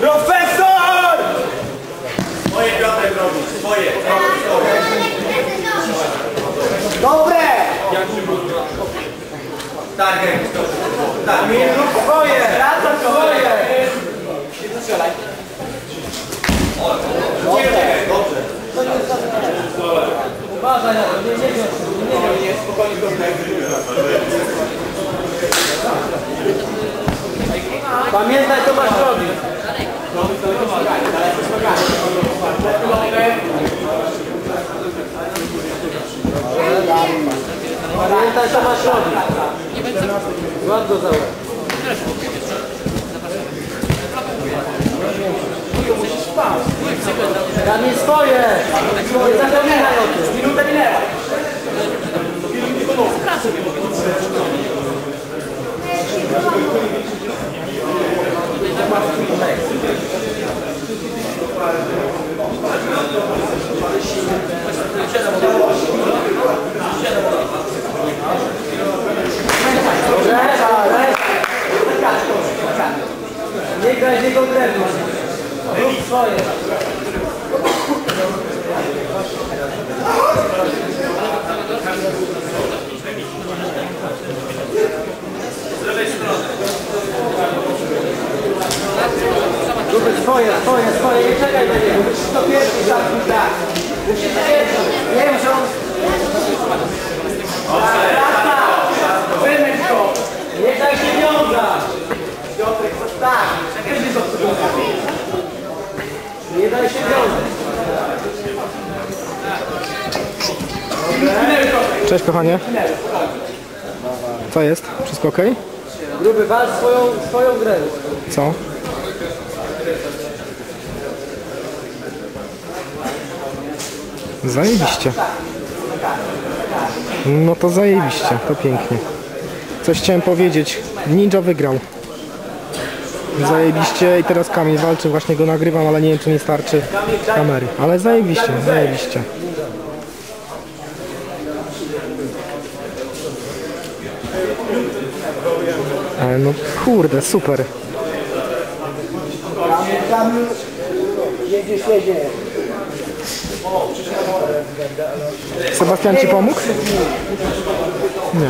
Profesor! Swoje Piotrek robi, swoje. Dobre! Target. Tak, Rób swoje! Wraca swoje! Nie strzelaj. dobrze. Uważaj na to, nie, nie wiem, nie wiem. Nie, spokojnie, Pamiętaj co masz robić. Pamiętaj co masz robić. Go za łeb. Kamil swoje! Nie zapominaj o tym. Minuta minęła. Nie Rób swoje. Rób swoje, swoje, swoje. Nie czekaj na niego. Musisz to pierwszy zamknąć tak. Musisz pierwszy. Wiem, że on... Wraca! Wymyć go! Nie daj się wiązać! Piotrek, to tak! Kiedy to Nie daj się wiązać! Cześć kochanie. Co jest? Wszystko ok? Gruby, walcz swoją, swoją grę. Co? Zajebiście. No to zajebiście, to pięknie. Coś chciałem powiedzieć. Ninja wygrał. Zajebiście i teraz Kamil walczy, właśnie go nagrywam, ale nie wiem czy nie starczy kamery. Ale zajebiście, zajebiście. E, No kurde, super. Sebastian ci pomógł? Nie.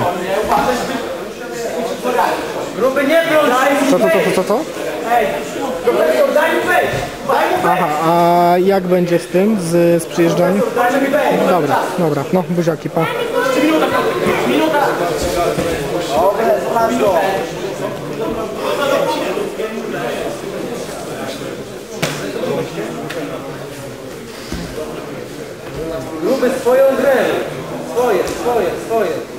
Gruby, nie się! Co to, to, to, to, to? Ej, profesor, daj mu wejść! Daj mu wejść! Aha, a jak będzie z tym, z, z przyjeżdżaniem? Daj mi wejść! Dobra, dobra, no buziaki, pa. Minuta, minuta! Sprawdź go! Gruby swoją grę! Swoje, swoje, swoje!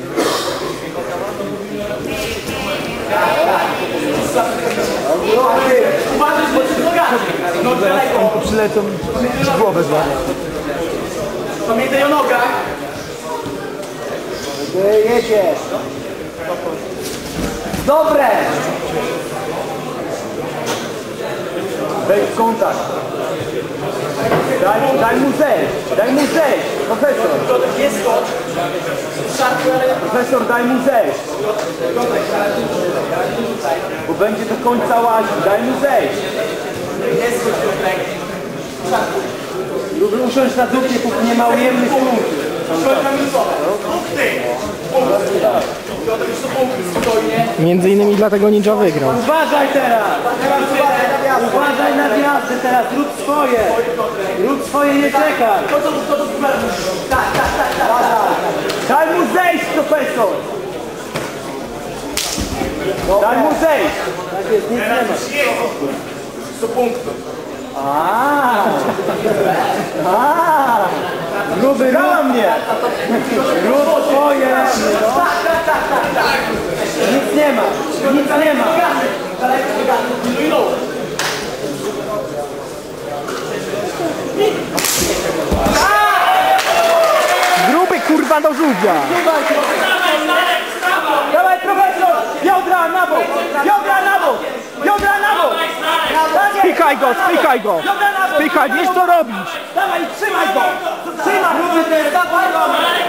Uważaj, bo się nogami. No daleko. Przylecą w głowę zła. Pamiętaj o nogach. Ty jedziesz! Dobre! Wejdź w kontakt. Daj, daj mu zejść. Daj mu zejść. Profesor. Nie skocz. Profesor, daj mu zejść. Bo będzie do końca łaził. Daj mu zejść. Nie skocz, Lubię usiąść na dupie, póki nie ma ujemnych punktów. Między innymi dlatego Ninja wygrał. Uważaj teraz! Uważaj na gwiazdę teraz! Rób swoje! Rób swoje, nie czekaj! Tak, tak, tak, tak! Daj mu zejść, profesor. Daj mu zejść. Tak jest, nic nie ma. 100 punktów. Aaa! Aaa! Gruby, rób, mnie. rób swoje! Nic nie ma! Nic nie ma! Gruby kurwa do żółwia! Dawaj, profesor. Biodra na bok. Biodra na bok. Biodra na bok. Tak. Spikaj go, spikaj go! Spikaj, wiesz co robić! Dawaj, trzymaj go. Trzymaj. Też dawaj go.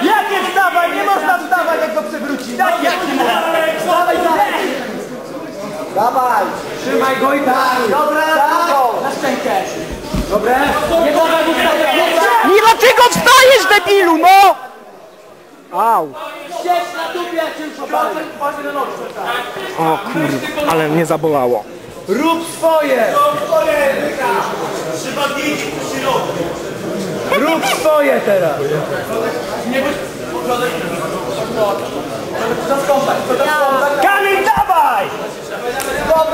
Jakie wstawaj? Nie można wstawać, jak go przewróci. Tak jest. Dawaj, dawaj. Dawaj! Trzymaj go i tak. Dobra, na szczękę. Dobre. Nie mogę mu wstawiać. Nie dlaczego wstajesz debilu, no! Au. Siedź na dupie, jak. O kurwa, ale mnie zabolało. Rób swoje. Rób swoje teraz. Kamil, dawaj!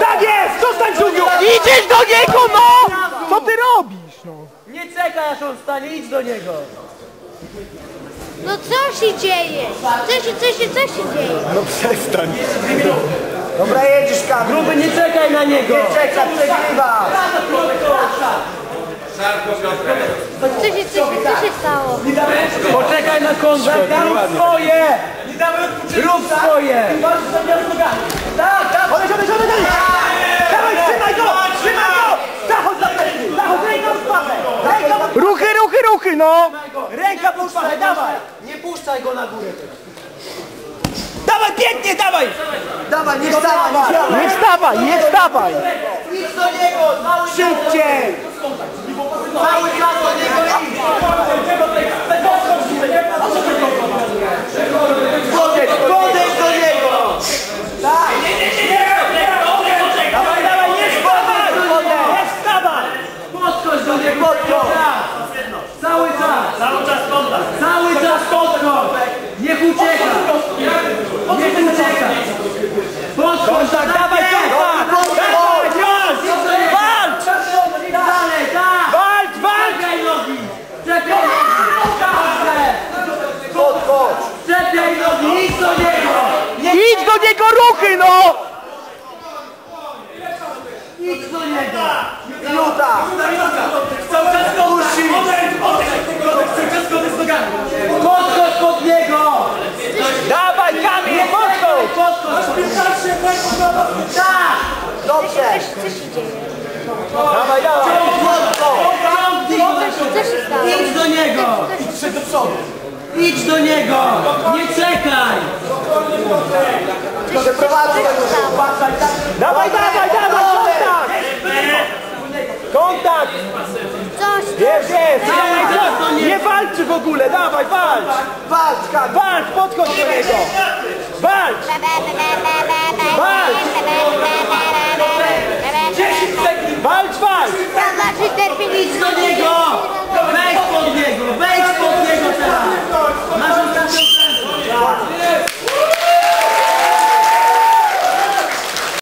Tak jest! Zostań żółwiu! Idziesz do niego, no! Co ty robisz, no? Nie czekaj aż on stanie, idź do niego. No co się dzieje? Co się, co się, co się dzieje? No przestań. Dobra, jedziesz, Kamil. Gruby, nie czekaj na niego. Czeka, przegrywa. Co się, co się, co się stało? Poczekaj na kontakt. Rób swoje. Rób swoje. Tak, tak! Odejdź, odejdź, odejdź! odejdź! Dawaj, trzymaj go! Trzymaj go! Zachodź za plecy! Zachodź, ręka w szpachę! Ręka w Ruchy, ruchy, ruchy, no! Ręka w szpachę, dawaj! Nie puszczaj go na górę. Dawaj, pięknie, dawaj! Dawaj, nie wstawaj. Nie wstawaj, nie wstawaj! Idź do niego. Szybciej! Cały czas do niego idź. Podejdź, podejdź do niego. Tak. Dawaj, dawaj, nie wstawaj! Nie wstawaj! Podchodź do niego. Podchodź. Cały czas. Cały czas kontakt. Cały czas podchodź. Niech ucieka. Niech ucieka. Podchodź. Tak, dawaj, kontakt! Dawaj, już! Walcz! Dalej, tak. Walcz, walcz! Czekaj nogi. Czekaj nogi. Podchodź! Czekaj nogi. Idź do niego. Idź do niego, ruchy, no! Idź do niego. Minuta! Cały czas Musi. Podchodź pod niego. Dawaj, Kamil, podchodź! Podchodź. Tak. Dobrze! Co się dzieje? Dawaj, dawaj! Co się stało? Idź do niego. Idź do niego. Nie czekaj. Dawaj, dawaj, ogóle, dawaj, walcz! Walcz, Kamil! Walcz, podchodź do niego! Walcz! Walcz!